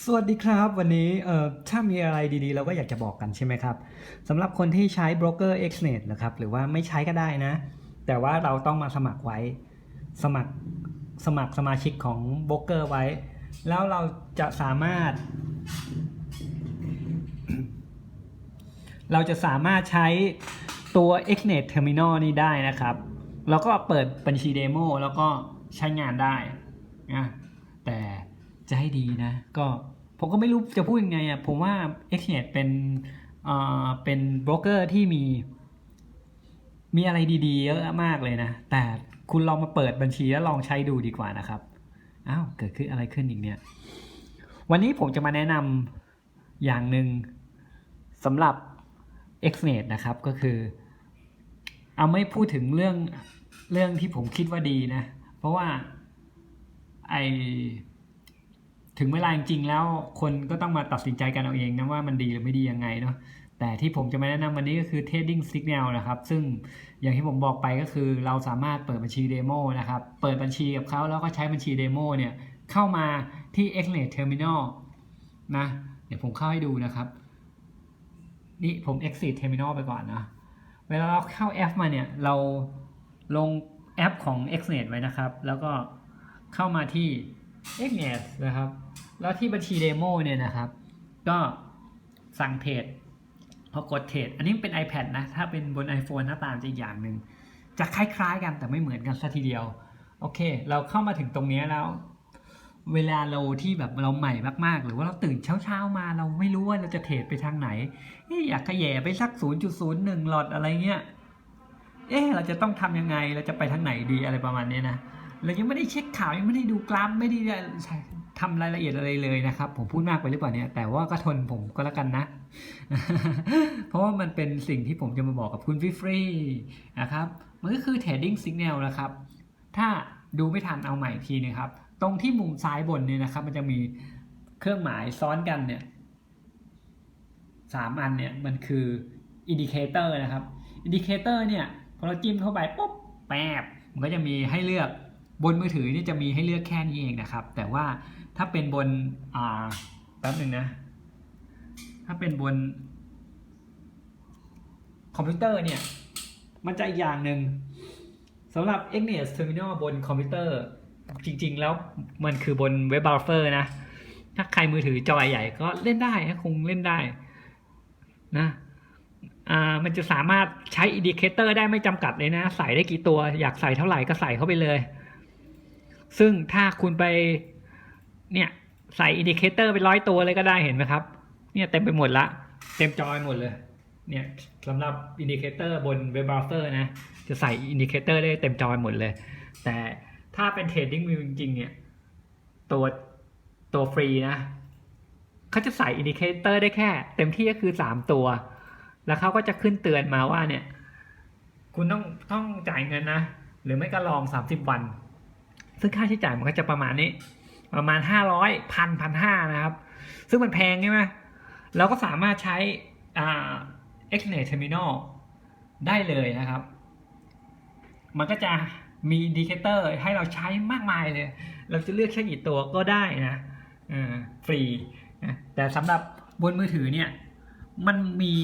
สวัสดีครับ วันนี้เอ่อถ้ามีอะไรดีๆ เราก็อยากจะบอกกันใช่ไหมครับสำหรับคนที่ใช้โบรกเกอร์ Xnet นะครับหรือว่าไม่ใช้ก็ได้นะ แต่ว่าเราต้องมาสมัครไว้ สมัครสมัครสมาชิกของโบรกเกอร์ไว้ แล้วเราจะสามารถ เราจะสามารถใช้ตัว Xnet Terminal นี้ได้นะครับ แล้วก็เปิดบัญชีเดโมแล้วก็ใช้งานได้นะแต่ จะให้ดีนะ ก็ผมก็ไม่รู้จะพูดยังไงอะผมว่า Xnet เป็นอ่อเป็นโบรกเกอร์ที่มี มีอะไรดีๆ เยอะมากเลยนะ แต่คุณลองมาเปิดบัญชีแล้วลองใช้ดูดีกว่านะครับอ้าวเกิดขึ้นอะไรขึ้นอีกเนี่ย วันนี้ผมจะมาแนะนำอย่างหนึ่งสำหรับ Xnet นะครับก็คือ เอาไม่พูดถึงเรื่องเรื่องที่ผมคิดว่าดีนะ เพราะว่าไอ ถึงเวลาจริงๆแล้วคนก็ต้องมาตัดสินใจกันเอาเองนะว่ามันดีหรือไม่ดียังไงเนาะแต่ที่ผมจะมาแนะนำวันนี้ก็คือ Trading Signal นะครับ ซึ่งอย่างที่ผมบอกไปก็คือเราสามารถเปิดบัญชีเดโมนะครับ เปิดบัญชีกับเขาแล้วก็ใช้บัญชีเดโมเนี่ยเข้ามาที่ Xnet Terminal นะเดี๋ยวผมเข้าให้ดูนะครับ นี่ผม exit terminal ไปก่อนนะ เวลาเราเข้าแอปมาเนี่ย เราลงแอปของ Xnet ไว้นะครับ แล้วก็เข้ามาที่ Xnet นะครับ แล้วที่บัญชีเดโมเนี่ยนะครับ ก็สั่งเทรดพอกดเทรดอันนี้เป็น iPad นะ ถ้าเป็นบน iPhone หน้าตาจะอีกอย่างหนึ่งจะคล้ายๆกันแต่ไม่เหมือนกันซะทีเดียว โอเค เราเข้ามาถึงตรงนี้แล้ว เวลาเราที่แบบเราใหม่มากๆ หรือว่าเราตื่นเช้าๆมาเราไม่รู้ว่าเราจะเทรดไปทางไหนอยากขยแย่ไปสัก 0.01 หลอดอะไรเงี้ยเอ๊ะเราจะต้องทำยังไงเราจะไปทางไหนดีอะไรประมาณนี้นะ เรายังไม่ได้เช็คข่าวยังไม่ได้ดูกราฟไม่ได้ทำรายละเอียดอะไรเลยนะครับ ผมพูดมากไปหรือเปล่าเนี่ยแต่ว่าก็ทนผมก็แล้วกันนะ เพราะว่ามันเป็นสิ่งที่ผมจะมาบอกกับคุณฟรีๆนะครับมันก็คือ trading signal นะครับ ถ้าดูไม่ทันเอาใหม่ทีนะครับ ตรงที่มุมซ้ายบนเนี่ยนะครับ มันจะมีเครื่องหมายซ้อนกันเนี่ยสามอันเนี่ยมันคืออินดิเคเตอร์นะครับอินดิเคเตอร์เนี่ยพอเราจิ้มเข้าไปปุ๊บแป๊บมันก็จะมีให้เลือก บนมือถือนี่จะมีให้เลือกแค่นี้เองนะครับ แต่ว่าถ้าเป็นบนอ่าแป๊บหนึ่งนะ ถ้าเป็นบน คอมพิวเตอร์เนี่ย มันจะอีกอย่างหนึ่งสำหรับ Xnet Terminal บนคอมพิวเตอร์ จริง ๆ แล้วมันคือบนเว็บเบราว์เซอร์นะ ถ้าใครมือถือจอใหญ่ก็เล่นได้คงเล่นได้นะมันจะสามารถใช้อินดิเคเตอร์ได้ไม่จำกัดเลยนะ ใส่ได้กี่ตัว อยากใส่เท่าไหร่ก็ใส่เข้าไปเลย ซึ่งถ้าคุณไปเนี่ยใส่อินดิเคเตอร์ไปร้อยตัวเลยก็ได้เห็นไหมครับ เนี่ยเต็มไปหมดละ เต็มจอไปหมดเลย เนี่ยสำหรับอินดิเคเตอร์บนเว็บเบราว์เซอร์นะ จะใส่อินดิเคเตอร์ได้เต็มจอไปหมดเลย แต่ถ้าเป็นเทรดดิ้งวิวจริงๆ เนี่ย ตัวตัวฟรีนะเขาจะใส่อินดิเคเตอร์ได้แค่ เต็มที่ก็คือสามตัว แล้วเขาก็จะขึ้นเตือนมาว่าเนี่ย คุณต้องต้องจ่ายเงินนะ หรือไม่ก็ลองสามสิบวัน ซึ่งค่าใช้จ่ายมันก็จะประมาณนี้ ประมาณห้าร้อยพันพันห้านะครับ ซึ่งมันแพงใช่ไหมเราก็สามารถใช้อ่า Xnet Terminal ได้เลยนะครับ มันก็จะมีดิเคเตอร์ให้เราใช้มากมายเลย เราจะเลือกแค่กี่ตัวก็ได้นะอ่าฟรีนะแต่สำหรับบนมือถือเนี่ย มันมี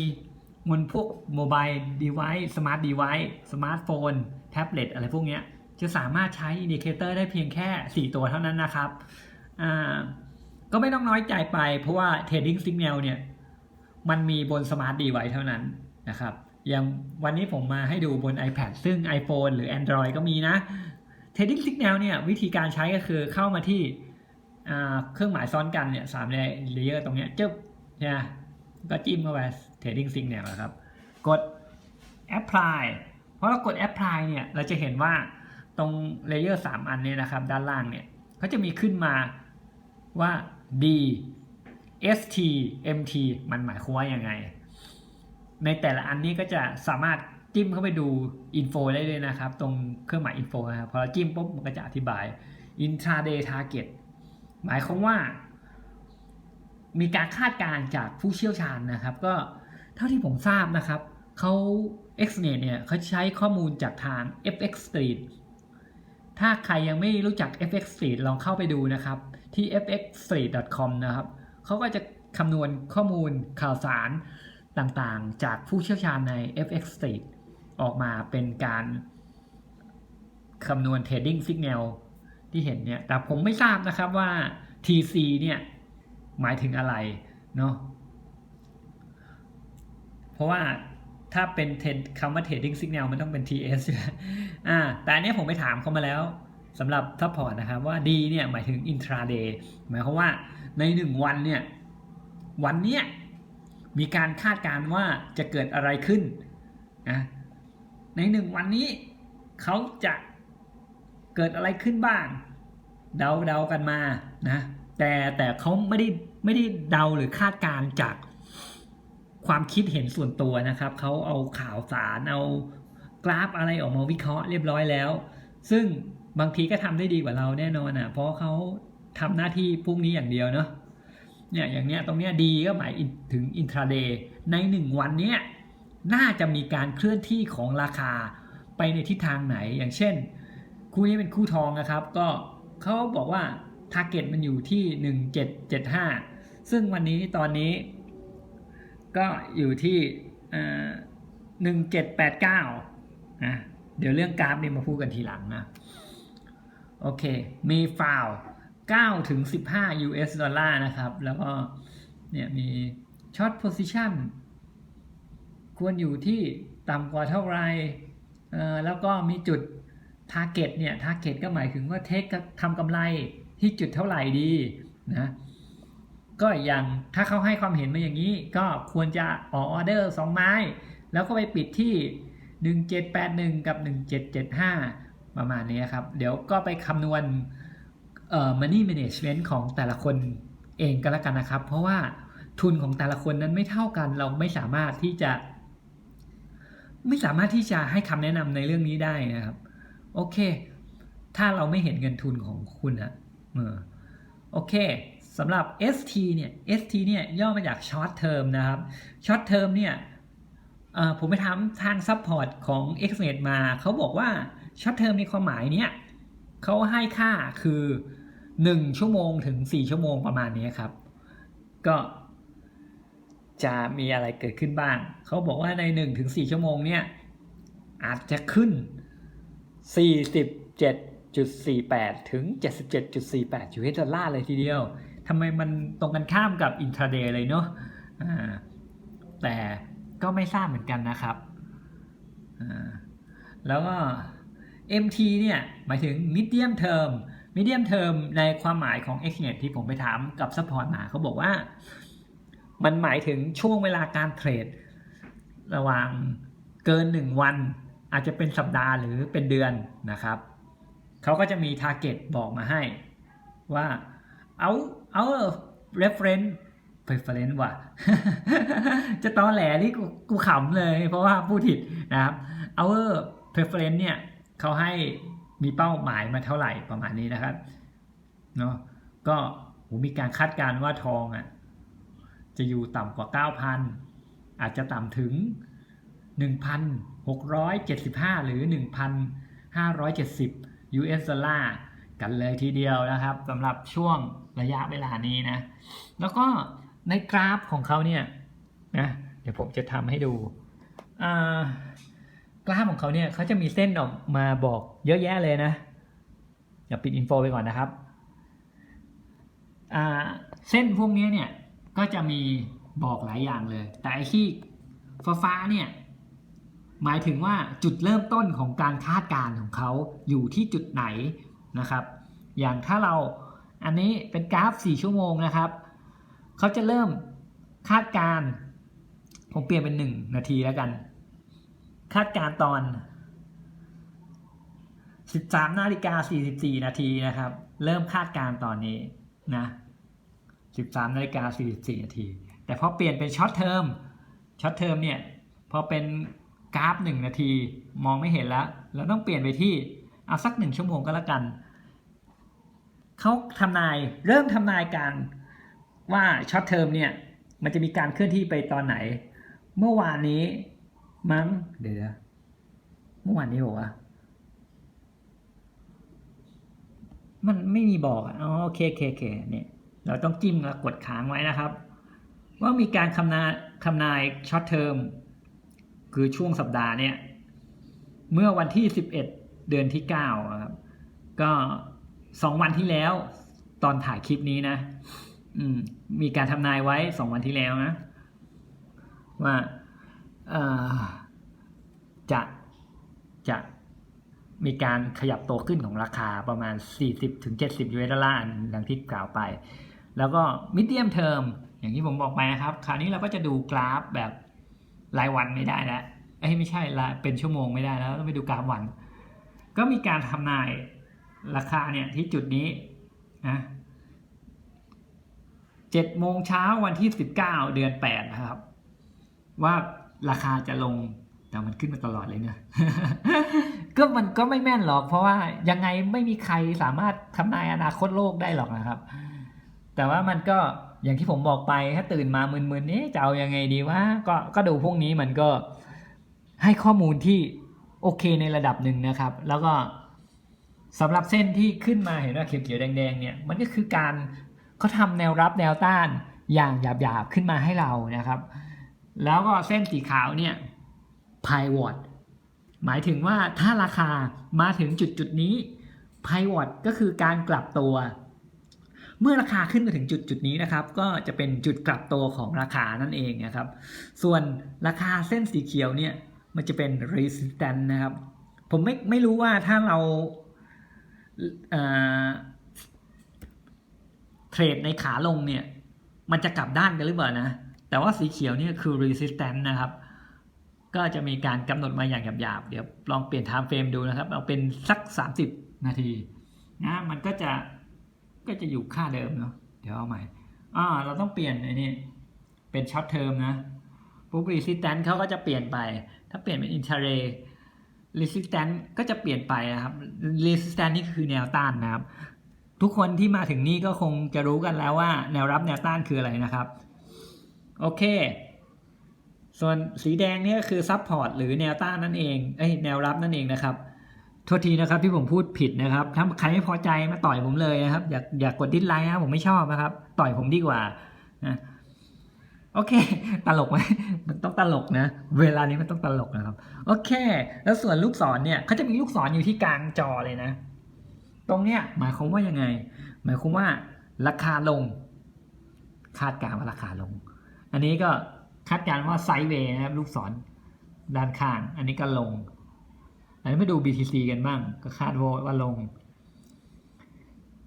บนพวกโมบายดีไวซ์สมาร์ทดีไวซ์สมาร์ทโฟน แท็บเล็ตอะไรพวกเนี้ย จะสามารถใช้อินดิเคเตอร์ได้เพียงแค่ 4 ตัวเท่านั้นนะครับอ่าก็ไม่ต้องน้อยใจไปเพราะว่า Trading Signal เนี่ยมันมีบนสมาร์ทดีไวเท่านั้นนะครับอย่างวันนี้ผมมาให้ดูบน iPad ซึ่ง iPhone หรือ Android ก็มีนะ Trading Signal เนี่ยวิธีการใช้ก็คือเข้ามาที่อ่าเครื่องหมายซ้อนกันเนี่ยสามเลเยอร์ตรงเนี้ยจึ๊บเนี่ยก็จิ้มเข้าไป Trading Signal นะครับ กด Apply เพราะเรากด Apply เนี่ยเราจะเห็นว่า ตรงเลเยอร์3อันเนี่ยนะครับ ด้านล่างเนี่ยเขาจะมีขึ้นมาว่า D ST MT มันหมายความว่ายังไง ในแต่ละอันนี้ก็จะสามารถจิ้มเข้าไปดูอินโฟได้เลยนะครับ ตรงเครื่องหมายอินโฟนะครับพอเราจิ้มปุ๊บมันก็จะอธิบาย intraday target หมายความว่า มีการคาดการณ์จากผู้เชี่ยวชาญนะครับ ก็เท่าที่ผมทราบนะครับเขา Xnet เนี่ยเขาใช้ข้อมูลจากทาง FX Street ถ้าใครยังไม่รู้จัก FX Street ลองเข้าไปดูนะครับ ที่ fxstreet.com นะครับเขาก็จะคำนวณข้อมูลข่าวสารต่างๆ จากผู้เชี่ยวชาญใน FX Street ออกมาเป็นการคำนวณ Trading Signal ที่เห็นเนี่ย แต่ผมไม่ทราบนะครับว่า TC เนี่ยหมายถึงอะไรเนาะ เพราะว่า ถ้าเป็นเทรนคำว่า trading signal มันต้องเป็น TS อ่า แต่อันนี้ผมไปถามเขามาแล้วสำหรับซัพพอร์ตนะครับว่า D เนี่ยหมายถึง intraday หมายความว่าในหนึ่งวันเนี่ย วันเนี้ยมีการคาดการณ์ว่าจะเกิดอะไรขึ้นนะในหนึ่งวันนี้เขาจะเกิดอะไรขึ้นบ้าง เดาเดากันมานะแต่แต่เขาไม่ได้ไม่ได้เดาหรือคาดการณ์จาก ความคิดเห็นส่วนตัวนะครับเขาเอาข่าวสารเอากราฟอะไรออกมาวิเคราะห์เรียบร้อยแล้ว ซึ่งบางทีก็ทำได้ดีกว่าเราแน่นอนอะเพราะเขาทำหน้าที่พวกนี้อย่างเดียวเนาะเนี่ยอย่างเนี้ยตรงเนี้ยดีก็หมายถึงอินทราเดย์ในหนึ่งวันเนี้ยน่าจะมีการเคลื่อนที่ของราคาไปในทิศทางไหน อย่างเช่น คู่นี้เป็นคู่ทองนะครับ ก็เขาบอกว่าทาร์เก็ตมันอยู่ที่ 1775 ซึ่งวันนี้ตอนนี้ ก็อยู่ที่หนึ่งเจ็ดแปดเก้านะเดี๋ยวเรื่องกราฟเนี่ยมาพูดกันทีหลังนะ โอเค มีฟาว9ถึง15 US ดอลลาร์นะครับ แล้วก็เนี่ยมีช็อตโพซิชันควรอยู่ที่ต่ำกว่าเท่าไรเอ่อแล้วก็มีจุดทาร์เก็ตเนี่ยทาร์เก็ตก็หมายถึงว่าเทคทำกำไรที่จุดเท่าไหร่ดีนะ ก็อย่างถ้าเขาให้ความเห็นมาอย่างนี้ ก็ควรจะออกออเดอร์ 2 ไม้ แล้วก็ไปปิดที่ 1781 กับ 1775 ประมาณนี้ครับ เดี๋ยวก็ไปคำนวณเอ่อ money management ของแต่ละคนเองก็แล้วกันนะครับ เพราะว่าทุนของแต่ละคนนั้นไม่เท่ากัน เราไม่สามารถที่จะ ไม่สามารถที่จะให้คำแนะนำในเรื่องนี้ได้นะครับ โอเค ถ้าเราไม่เห็นเงินทุนของคุณอะเออโอเค สำหรับ ST เนี่ย ST เนี่ยย่อมาจาก short term นะครับ short term เนี่ยผมไปถามทาง support ของ Xnet มาเขาบอกว่า short term ในความหมายเนี่ยเขาให้ค่าคือ 1 ชั่วโมงถึง 4 ชั่วโมงประมาณนี้ครับ ก็จะมีอะไรเกิดขึ้นบ้าง เขาบอกว่าใน 1-4 ชั่วโมงเนี่ยอาจจะขึ้น 47.48 ถึง 77.48 US ดอลลาร์เลยทีเดียว ทำไมมันตรงกันข้ามกับอินทราเดย์เลยเนาะแต่ก็ไม่ทราบเหมือนกันนะครับ แล้วก็ MT เนี่ยหมายถึง medium term medium term ในความหมายของ XNet ที่ผมไปถามกับ support มาเขาบอกว่า มันหมายถึงช่วงเวลาการเทรด ระหว่างเกิน 1 วัน อาจจะเป็นสัปดาห์หรือเป็นเดือนนะครับ เขาก็จะมี target บอกมาให้ว่า เอาเอา reference preference ว่ะ จะตอแหลนี่กูกูขำเลย เพราะว่าพูดผิดนะครับ our preference เนี่ยเขาให้มีเป้าหมายมาเท่าไหร่ประมาณนี้นะครับเนาะก็มีการคาดการณ์ว่าทองอะจะอยู่ต่ำกว่า 9,000 อาจจะต่ำถึง 1,675 หรือ 1,570 US ดอลลาร์ กันเลยทีเดียวนะครับสำหรับช่วงระยะเวลานี้นะ แล้วก็ในกราฟของเขาเนี่ยนะเดี๋ยวผมจะทำให้ดูกราฟของเขาเนี่ยเขาจะมีเส้นออกมาบอกเยอะแยะเลยนะอย่าปิดอินโฟไปก่อนนะครับเส้นพวกนี้เนี่ยก็จะมีบอกหลายอย่างเลย แต่ไอ้ที่ฟ้าเนี่ยหมายถึงว่าจุดเริ่มต้นของการคาดการณ์ของเขาอยู่ที่จุดไหน นะครับ อย่างถ้าเราอันนี้เป็นกราฟ 4 ชั่วโมงนะครับเขาจะเริ่มคาดการณ์ผมเปลี่ยนเป็น 1 นาทีแล้วกัน คาดการณ์ตอน 13นาฬิกา44 นาทีนะครับ เริ่มคาดการณ์ตอนนี้นะ 13นาฬิกา44 นาที แต่พอเปลี่ยนเป็นช็อตเทอมช็อตเทอมเนี่ยพอเป็นกราฟ 1 นาทีมองไม่เห็นแล้ว เราต้องเปลี่ยนไปที่เอาสัก 1 ชั่วโมงก็แล้วกัน เขาทำนายเริ่มทำนายการว่าช็อตเทอมเนี่ยมันจะมีการเคลื่อนที่ไปตอนไหน เมื่อวานนี้มั้งเดี๋ยวเมื่อวานนี้บอกว่ามันไม่มีบอกอ๋อโอเคโอเคโอเคเนี่ยเราต้องจิ้มแล้วกดค้างไว้นะครับ ว่ามีการคำนายคำนายช็อตเทอมคือช่วงสัปดาห์เนี่ย เมื่อวันที่ 11 เดือนที่9อะครับ ก็ สองวันที่แล้ว ตอนถ่ายคลิปนี้นะ อืม มีการทำนายไว้สองวันที่แล้วนะ ว่าเออจะจะมีการขยับตัวขึ้นของราคาประมาณ 40-70ยูเอสดอลลาร์ดังที่กล่าวไป แล้วก็มิดเดียมเทอมอย่างที่ผมบอกไปนะครับ คราวนี้เราก็จะดูกราฟแบบรายวันไม่ได้แล้ว เอ้ไม่ใช่รายเป็นชั่วโมงไม่ได้แล้ว ต้องไปดูกราฟวัน ก็มีการทำนาย ราคาเนี่ยที่จุดนี้นะเจ็ดโมงเช้าวันที่สิบเก้าเดือนแปดนะครับ ว่าราคาจะลงแต่มันขึ้นมาตลอดเลยเนี่ยก็มันก็ไม่แม่นหรอก เพราะว่ายังไงไม่มีใครสามารถทำนายอนาคตโลกได้หรอกนะครับ แต่ว่ามันก็อย่างที่ผมบอกไปถ้าตื่นมามึนๆนี้จะเอายังไงดีว่าก็ก็ดูพวกนี้มันก็ให้ข้อมูลที่โอเคในระดับหนึ่งนะครับ แล้วก็ สำหรับเส้นที่ขึ้นมาเห็นว่าเขียวๆแดงๆเนี่ยมันก็คือการเขาทำแนวรับแนวต้านอย่างหยาบๆขึ้นมาให้เรานะครับ แล้วก็เส้นสีขาวเนี่ย pivot หมายถึงว่าถ้าราคามาถึงจุดจุดๆนี้ pivot ก็คือการกลับตัว เมื่อราคาขึ้นมาถึงจุดจุดๆนี้นะครับ ก็จะเป็นจุดกลับตัวของราคานั่นเองนะครับ ส่วนราคาเส้นสีเขียวเนี่ยมันจะเป็น resistance นะครับ ผมไม่ไม่รู้ว่าถ้าเรา เทรดในขาลงเนี่ย มันจะกลับด้านกันหรือเปล่านะ แต่ว่าสีเขียวเนี่ยคือ resistance นะครับ ก็จะมีการกำหนดมาอย่างหยาบๆ เดี๋ยวลองเปลี่ยน time frame ดูนะครับ เอาเป็นสัก 30 นาทีนะมันก็จะก็จะอยู่ค่าเดิมเนาะเดี๋ยวเอาใหม่อ่าเราต้องเปลี่ยนไอ้นี่เป็น short term นะปุ๊บ resistance เขาก็จะเปลี่ยนไป ถ้าเปลี่ยนเป็น intraday resistance ก็จะเปลี่ยนไปนะครับ resistance นี่คือแนวต้านนะครับ ทุกคนที่มาถึงนี่ก็คงจะรู้กันแล้วว่าแนวรับแนวต้านคืออะไรนะครับ โอเค ส่วนสีแดงนี่ก็คือซับพอร์ตหรือแนวต้านนั่นเองเอ้ยแนวรับนั่นเองนะครับโทษทีนะครับที่ผมพูดผิดนะครับ ถ้าใครไม่พอใจมาต่อยผมเลยนะครับ อย่าอย่ากกดดิสไลค์นะผมไม่ชอบนะครับ ต่อยผมดีกว่านะ โอเค ตลกไหมมันต้องตลกนะ เวลานี้มันต้องตลกนะครับ โอเค แล้วส่วนลูกศรเนี่ยเขาจะมีลูกศรอยู่ที่กลางจอเลยนะ ตรงเนี้ยหมายความว่ายังไง หมายความว่าราคาลง คาดการณ์ว่าราคาลง อันนี้ก็คาดการณ์ว่าไซด์เวย์นะครับลูกศรด้านข้าง อันนี้ก็ลง อันนี้มาดู BTC กันบ้าง ก็คาดว่าลง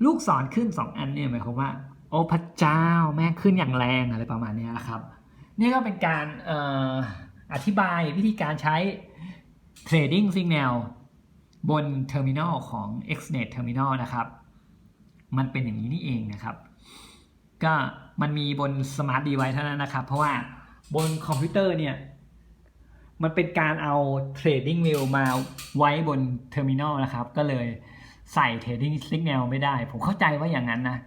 ลูกศรขึ้นสองอันเนี่ยหมายความว่า โอ้พระเจ้าแม่งขึ้นอย่างแรงอะไรประมาณนี้นะครับ นี่ก็เป็นการเอ่ออธิบายวิธีการใช้ Trading Signal บน Terminal ของ XNet Terminal นะครับ มันเป็นอย่างนี้นี่เองนะครับ ก็มันมีบน Smart Device เท่านั้นนะครับ เพราะว่าบนคอมพิวเตอร์เนี่ยมันเป็นการเอา Trading View มาไว้บน Terminal นะครับ ก็เลยใส่ Trading Signal ไม่ได้ ผมเข้าใจว่าอย่างนั้นนะ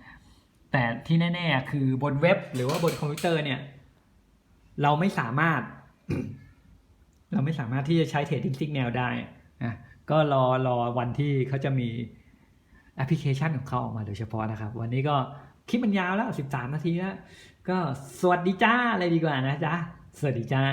แต่ที่แน่ ๆ คือบนเว็บหรือว่าบนคอมพิวเตอร์เนี่ย เราไม่สามารถ เราไม่สามารถที่จะใช้ Trading Signal ได้นะก็รอรอวันที่เขาจะมีแอปพลิเคชันของเขาออกมาโดยเฉพาะนะครับ วันนี้ก็คลิปมันยาวแล้ว 13 นาทีแล้ว ก็สวัสดีจ้าเลยดีกว่านะจ๊ะ สวัสดีจ้า